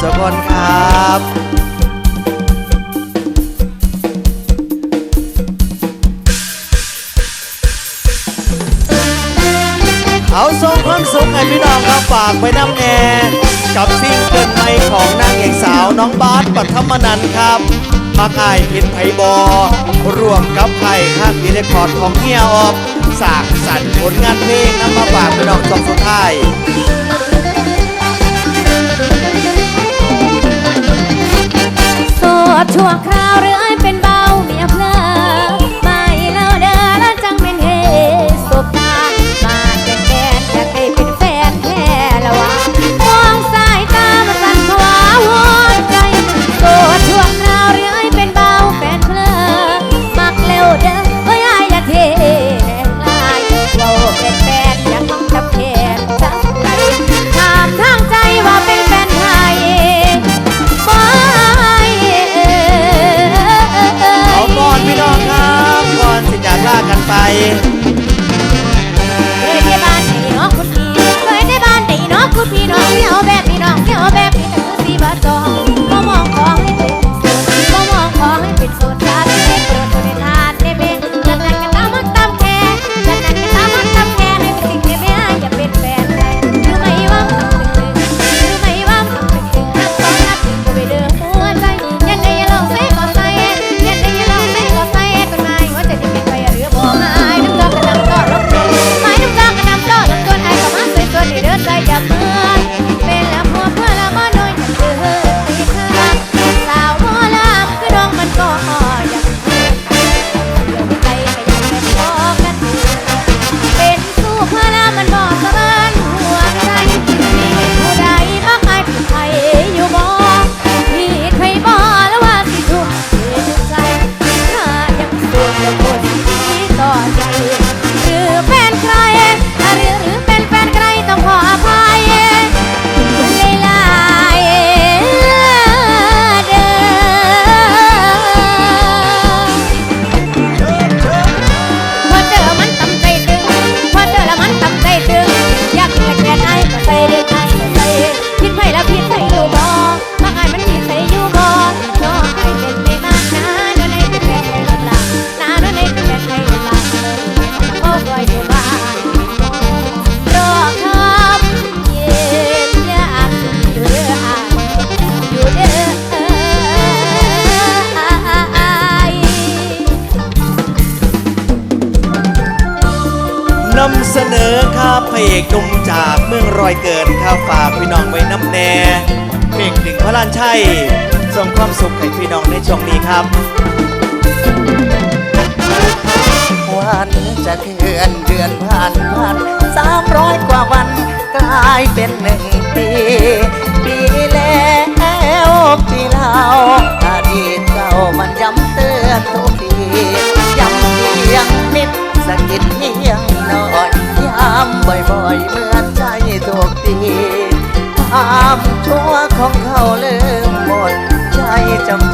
สุกคนครับเอาส่งความสุขให้พี่น้องครับฝากไว้น้ำแน่กับซิงเกิลใหม่ของนางเอกสาวน้องบาสปัทมนันครับมาค่ายพินไพบอร่วมกับไข่ข้างดีเรคอร์ดของเฮียออฟสางสรรค์ผลงานเพลงนำมาฝากพี่น้องชมสุดท้าย ดชั่วคราวเรื่อยเป็นเบาเมีย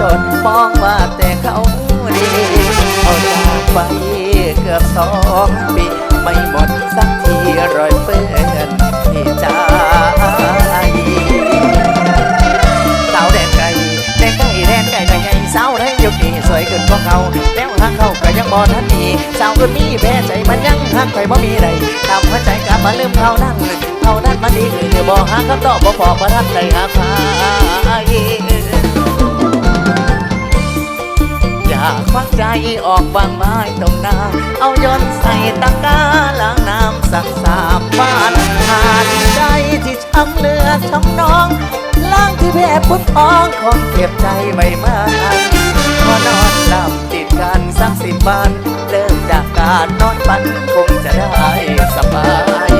จนมองว่าแต่เขาดีเอาจากไปเกือบสองปี ไม่หมดสักทีรอยเปื้อนที่ใจสาวแดนไก่แดนไก่แดนไก่ไก่ไก่สาวได้ยุคนี้สวยขึ้นกว่าเขาแล้วหักเขาก็ยังบ่ทันมีสาวคนนี้แพ้ใจมันยังหักไปบ่มีใดทำหัวใจกลับมาลืมเขานั่นเขานั่นมันดีหรือบ่หักคำตอบบ่พอบ่ทันได้หาพาย ออกวางไม้ตรงหน้า เอายนใส่ตะกร้าล้างน้ำสักสามบานผ่านใจที่ช้ำเลือดช้ำน้องล้างที่แพ้พุทพองคงเก็บใจไม่มากพอนอนหลับติดกันสักสิบวันเริ่มจากการนอนฝันคงจะได้สบาย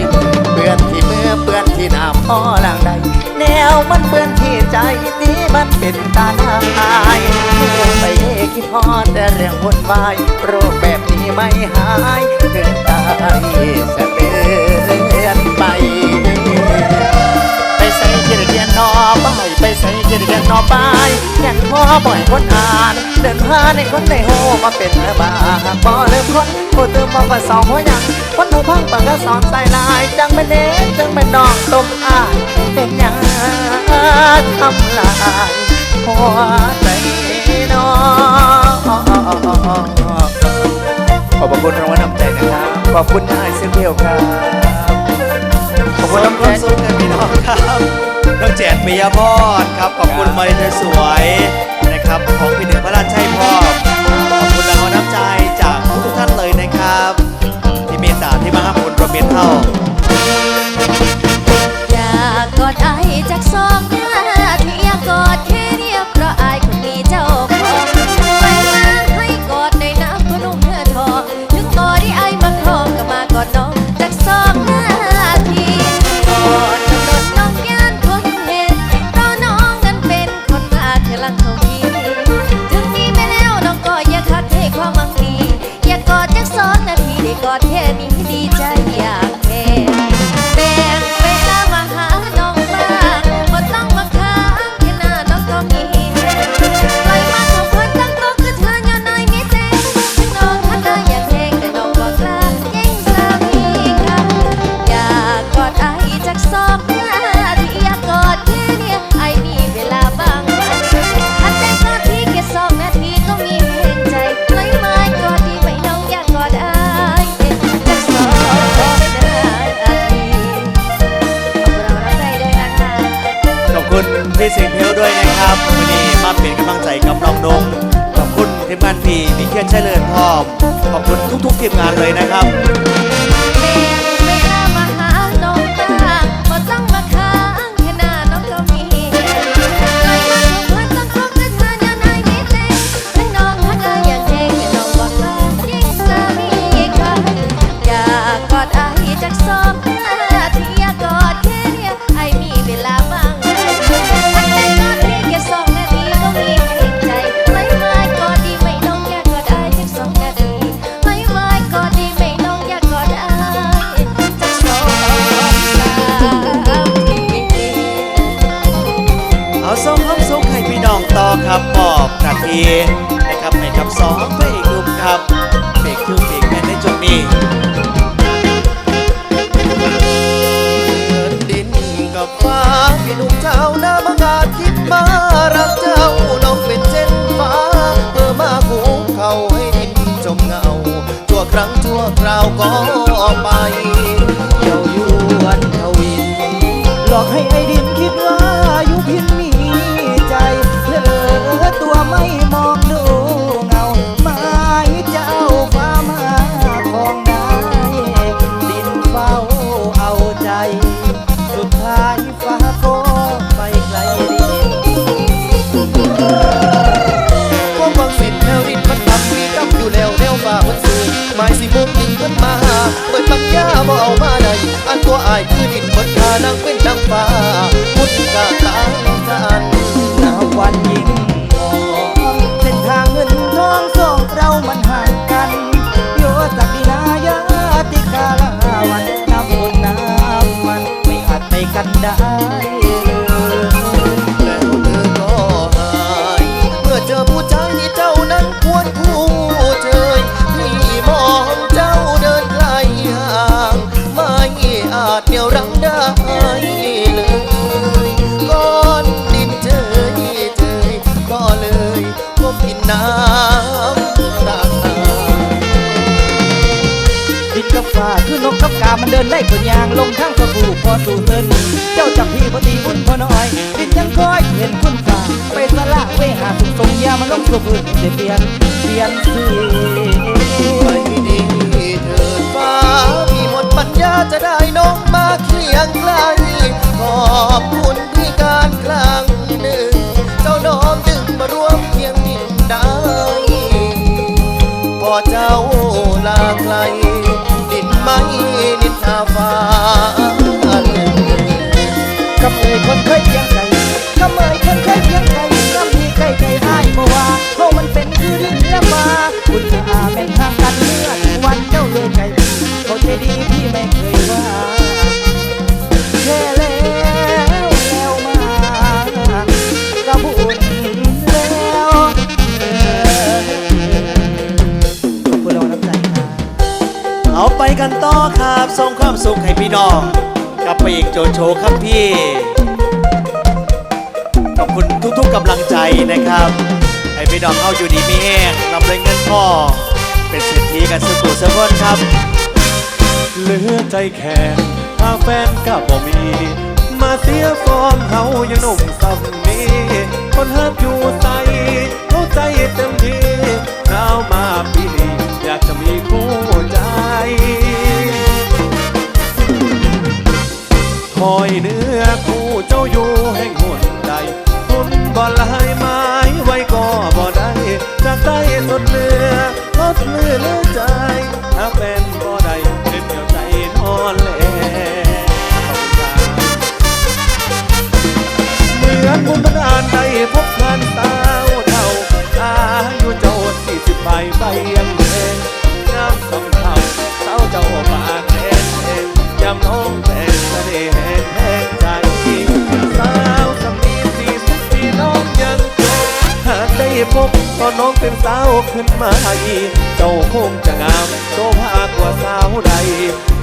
เปื้อนที่มือเปื้อนที่หน้าพ่อหลังใดแน วมันเปื้อนที่ใจที่มันเป็นตาหน้าอายเมื่อไปคิดฮอดแต่เรื่องวุ่นวายโรคแบบนี้ไม่หายถึงตายสะเตือนไป ไปใส่เขียนเขียนนอป้ายไปใส่เขียนเขียนนอป้ายแข่งพ่อบ่อยคนอ่าน เดินผ่าในคนในโฮมาเป็นระบาบ่เริ่มคนผู้ตื่นมาว่าสองหัวยังคนผู้พังปากก็สอนใส่ลาย จังเป็นเด็กจังเป็นนอกต้มอ่านเป็นยัง ทำลายหัวใจน้องขอบคุณรางวัลน้ำใจนะครับ ขอบคุณนายเซเบียวครับ ขอบคุณน้ำคใจวามสุขกันพี่น้องครับน้องแจนปิยพรครับ ขอบคุณไมค์สวยนะครับ ของพี่หนึ่งพระราชชัยพ่อขอบคุณรางวัลน้ำใจจากทุกท่านเลยนะครับ ที่เมตตาที่มาให้ผลประเมียนเท่า อดไอจากสองหน้าที่ยากอดแค่เดียวเพราะไอคนมีเจ้า คุณพี่สิงห์เพลด้วยนะครับวันนี้มาเป็นกำลังใจกับน้องนงขอบคุณทีมงานพีพี่เคียนชัยเลินพร้อมขอบคุณทุกๆทีมงานเลยนะครับ สุขให้พี่น้องต่อครับมอบหนาทีนะครับให้กับสองพระเอกหนุ่มครับเบรกคือเบรกแมนในจุดนี้ดินกับฟ้าพี่หนุ่มเจ้าหน้ามางานคิดมารักเจ้าน้องเป็นเช่นฟ้าเพื่อมาคูเขาให้ดินจมเงาชั่วครั้งชั่วคราวก็ไปเจ้าอยู่วันทวินหลอกให้ไอ้ดินคิดว่าอยู่พินมี อตัวไม่มองดูเงาไม้เจ้าฟ้ามาของนายดินเฝ้าเอาใจ สุดท้ายฟ้าก็ไปไกลดินความหวังสิ้นแล้วดินมันทำมีกับอยู่แล้วแนวฟ้ามันสูงหมายสิมุ่งดินมันมาเปิดปักยาบ่เอามาได้อันตัวอายคือดินบนทานังเป็นนางฟ้าพุทธกาตา วันยิ่งมองเส้นทางเงินทองสองเรามันห่างกันโยสักดินายาติกาลาวันน้ำฝนน้ำมันไม่อาจไปกันได้ ฟ้าคือนกกับกามันเดินได้ตัวยางลงทางสบู่พอสู่เตินเจ้าจับพี่พอดีบุญพอน้อยดินยังคอยเห็นคุณฟ้าไปสละเวหาสุขทรงยามันลงสู่พื้นเสียเปลี่ยนเปลี่ยนสีไปดีเถิดฟ้าพี่หมดปัญญาจะได้น้องมาเคียงไกลขอบคุณที่การครั้งหนึ่งเจ้าน้อมดึงมาร่วมเคียงดินได้พอเจ้าลาไกล ไม่นินทาฟ้ากับเอ่ยคนเคยเพียงใจกับเอ่ยคนเคยเพียงใจกับพี่ใครใจให้เมื่อว่าเพราะมันเป็นคือดินและฟ้าคุณจะอาเป็นทางกันเมื่อวันเจ้าเลยใจพี่เขาใจดีพี่ไม่เคยว่า พี่น้องกับไปอีกโจโฉครับพี่ ขอบคุณทุกๆกำลังใจนะครับให้พี่น้องเอาอยู่ดีมีแห้งลำเลยเงินทองเป็นเศรษฐีกันสุขุสุขคนครับ เหลือใจแข็งถ้าแฟนก็บ่มี มาเสียฟอร์มเฮายังหนุ่มซ้ำนี้คนฮักอยู่ใสเข้าใจเต็มที่หนาวมาปีนี้อยากจะมีคู่ใจ อยเนื้อคู่เจ้าอยู่แห่ง อนน้องเป็นสาวขึ้นมาอีเจ้าคงจะงามโตภากว่าสาวใด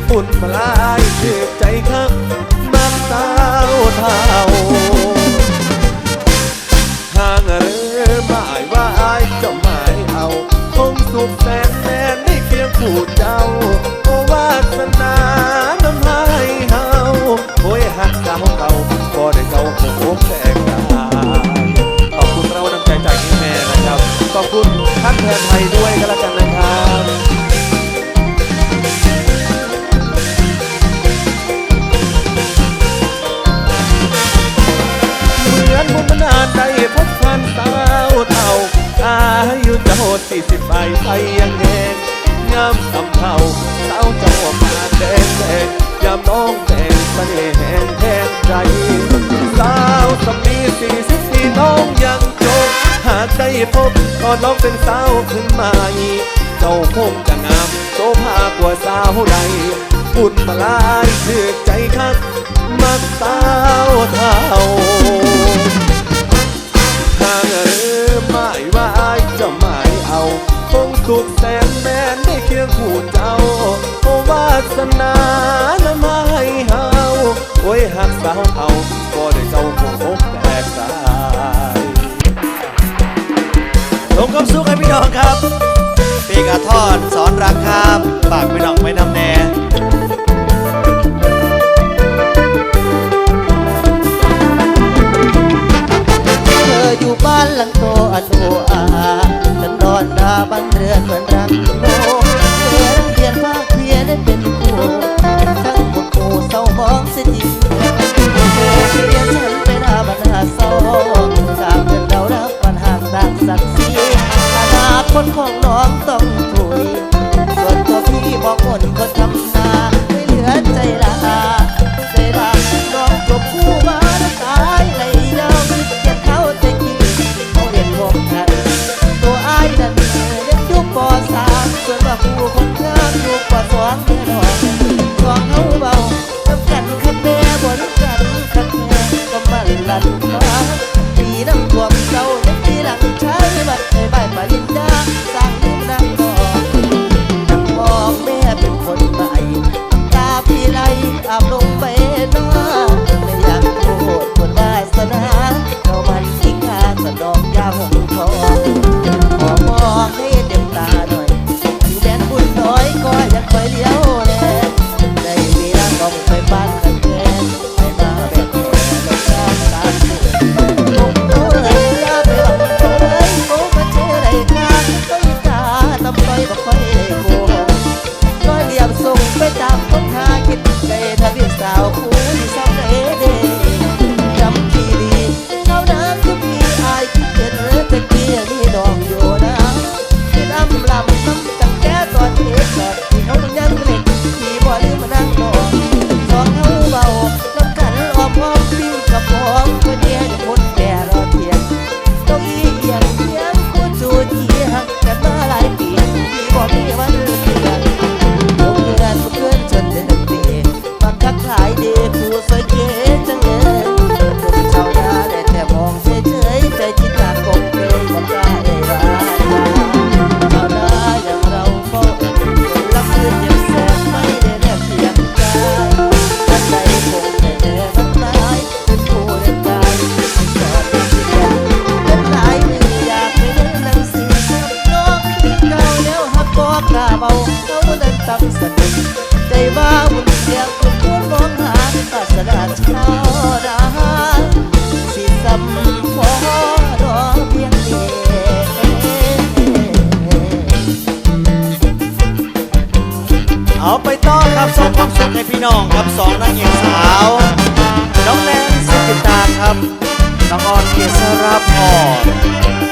ปุ่นพลายถือใจครับมักสาวเท่า แทนไทยด้วยก็แล้วกันนะครับเหมือนมุมนานได้พบพันสาวเท่าอายุเจ้าสี่สิบไปไปยังแดงงามสำเภาสาวเจ้าปากแดงแดงยามน้องแต่งเสน่ห์แห่งแทนใจสาวสำนีสี่สิบปีน้องยากได้พบตอนน้องเป็นสาวขึ้นมาอีกเจ้าคงจะงามโซภากว่าสาวใดบุญมาลายถือใจคักมักสาวเท่าทางเรือหมายว่าอายจะหมายเอาคงสุขแสนแมนได้เคียงคู่เจ้าโอวาสนานำมาให้เฮาโอ้ยหักสาวเท่าก็ได้เจ้าคงอกแตกสา ยสมกับสุขให้พี่น้องครับปีกระทอดสอนรักครับฝากพี่น้องไว้นำแน่เธออยู่บ้านหลังโตอันโออาฉันนอนดาบ้านเรือนเหมือนรังโลเธอเรียนภาคเพียได้เป็นคู่ทั้ง เอาไปต่อครับส่งความสุขให้พี่น้องครับสองนางเอกสาว น้องแนนสุกิตาครับ น้องออนเกษราพร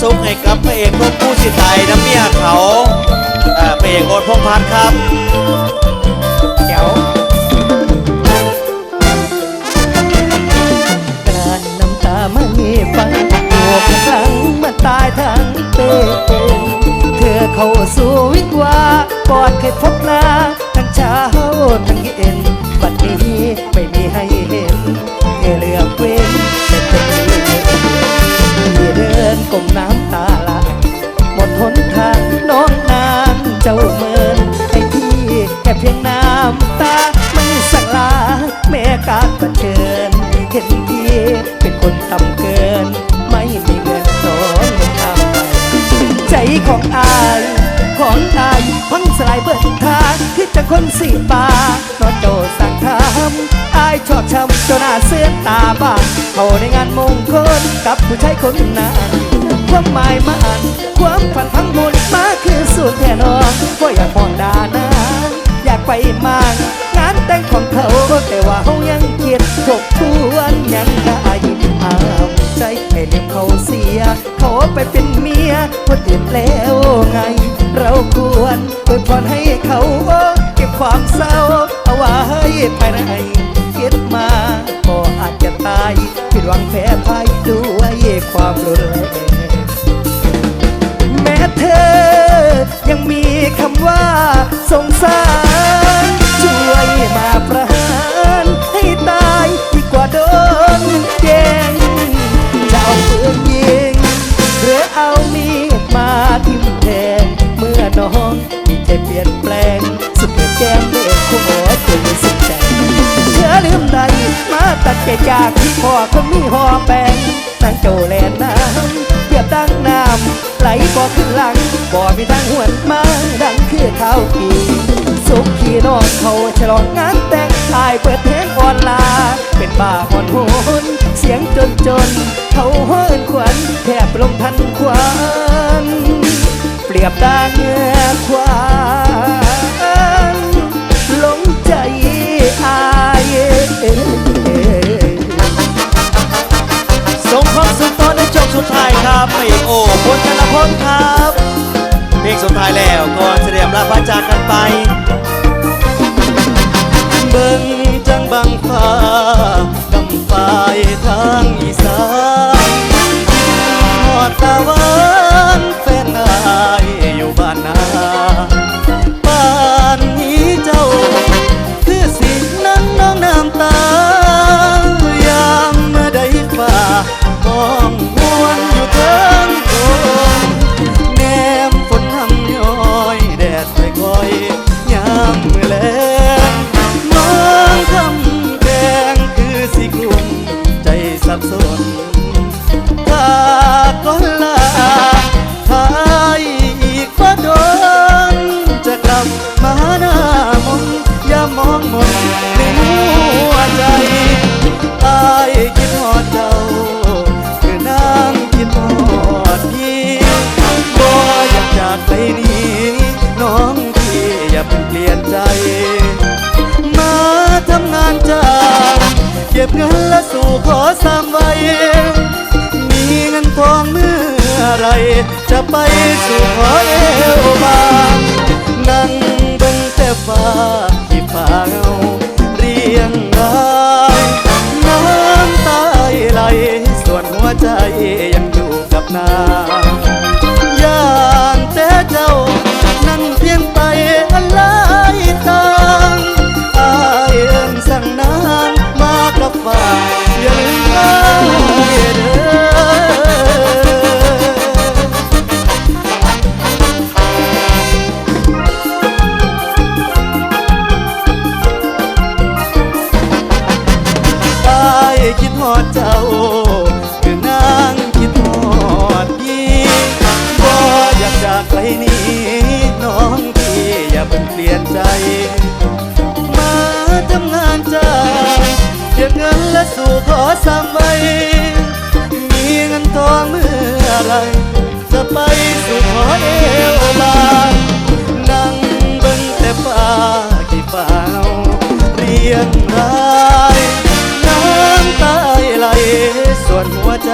สุขให้กับพระเอกนกผู้สิตายน้ำเมียเขาพระเอกโอดพงพันครับเดี๋ยวกลั้นน้ำตาไม่ฟังหัวพลังมาตายทั้งเป็นเธอเข้าสู่วิกว่าปอดเคยพบหน้าทั้งเช้าทั้งเย็น ของอาย ของอายพังสลายเบิดทางคือจะคนสีปานอนโจสั่งทำอายชอบช้ำจนหน้าเสื้อตาบ้างเขาในงานมงคลกับผู้ชายคนนั้นความหมายมัน ความฝันพังหมดมาคือสูตรแน่นอนก็อยากมองดานาอยากไปมางงานแต่งของเขาแต่ว่าเขายังเกียดทบทวนยังได้ห้า ใจให้ลืมเขาเสียเขาไปเป็นเมียคนอื่นแล้วไง เราควรเปิดพรให้เขาเก็บความเศร้า เอาไว้ภายในคิดมาก็อาจจะตายผิดหวังแพ้พ่ายด้วยความรุนแรงแม้เธอ ยังมีคำว่าสงสารช่วยมาประ น้องมีใจเปลี่ยนแปลงสุดแก้มเด็กขอจนสุดใจเชื่อลืมใดมาตัดใจจากที่พ่อคนมีหอแปลงนางโจแลนน้ำเปียบดังน้ำไหลบ่ขึ้นหลังบ่มีทางหวนมาดังคือข้าวกีสุขขี่น้องเขาฉลองงานแต่งอายเปิดเพลงออนไลน์เป็นบ้าหอนโหนเสียงจนจนเขาเฮินขวัญแทบลงทันควัน ปรียบดังควันหลงใจอายส่งความสุขตอนในจบสุดท้ายครับไปโอ้พลธนะพลครับเพลงสุดท้ายแล้วก่อนเสด็จลาพระจากกันไป เบิ่งจังบังฟ้ากำปาทางอีสานหอดตะวันแฟ อยู่บ้านนา สู่ขอสมไว้มีเงินทองเมื่อไร จะไปสู่ขอเอวบางนั่งเบิ่งแต่ฟ้าที่ฟ้าเรียงรายน้ำตาไหลส่วนหัวใจ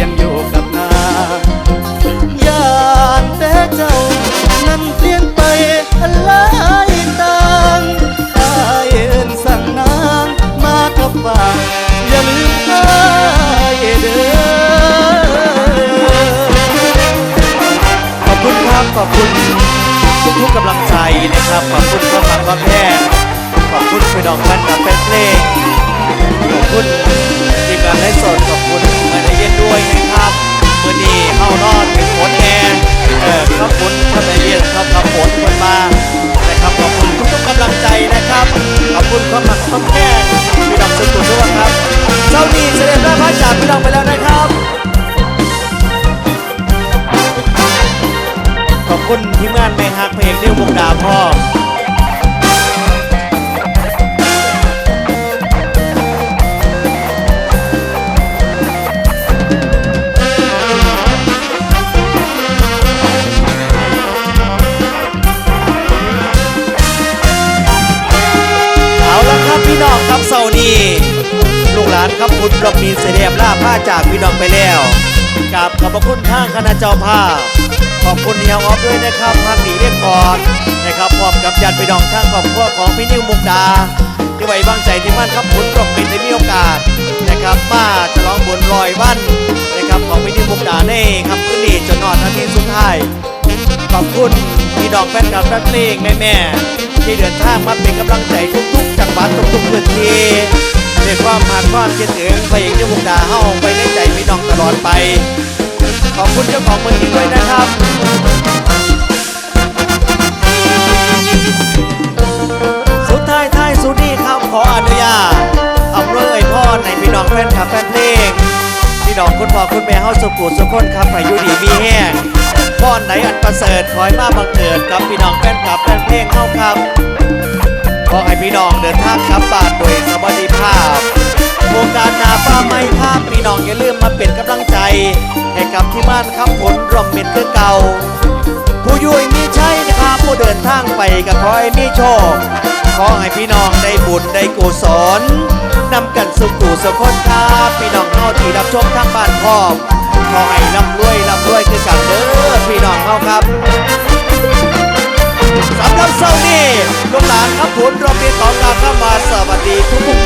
ยังอยู่กับนางย่านแต่เจ้านั้นเปลี่ยนไปอะไรต่าง ขอบคุณทุกทุกกำลังใจนะครับ ขอบคุณความรักความแพงขอบคุณไปดองแฟนกับแฟนเพลงขอบคุณทีมงานไลฟ์สด เจ้าภาพ ขอบคุณเฮียออฟด้วยนะครับพันหนีเรียกคอร์ดนะครับพร้อมกับญาติพี่น้องข้างครอบครัวของพี่นิวมุกดา ที่ไว้วางใจที่มั่นครับคุณรบมีได้มีโอกาสนะครับมาฉลองบุญลอยวันนะครับของพี่นิวมุกดาในครับคืนนี้จนนอนนาทีสุดท้ายขอบคุณพี่น้องแฟนคลับแฟนเพลงแม่ๆที่เดินทางมาเป็นกำลังใจทุกๆจังหวัดทุกๆพื้นที่เรียกว่ามาความคิดถึงพระเอกนิวมุกดาเฮาไปในใจพี่น้องตลอดไป ขอบคุณเจ้าของเมืองนี้ด้วยนะครับสุดท้ายท้ายสุดนี้ครับขออนุญาตอำนวยพรในพี่น้องแฟนคลับแฟนเพลงพี่น้องคุณพ่อคุณแม่เฮาสุขุสุขคนครับอายุดีมีแห้งพรไหนอันประเสริฐคอยมาบังเกิดกับพี่น้องแฟนคลับแฟนเพลงเฮาครับขอให้พี่น้องเดินทางกลับบ้าน ป็นกำลับที่บ้านครับผลรวมเม็ดคือเก่า ผู้ยุ่ยมีชัยนะครับผู้เดินทางไปก็ขอให้มีโชค ขอให้พี่น้องได้บุญได้กุศลนำกันสุขุสุขคนครับพี่น้องเฮาที่รับชมทางบ้านพร้อมขอให้ร่ำรวยร่ำรวยคือกันเด้อพี่น้องเฮาครับสำหรับเช้านี้ลูกหลานครับผลรวมมีของการเข้ามาสวัสดีทุก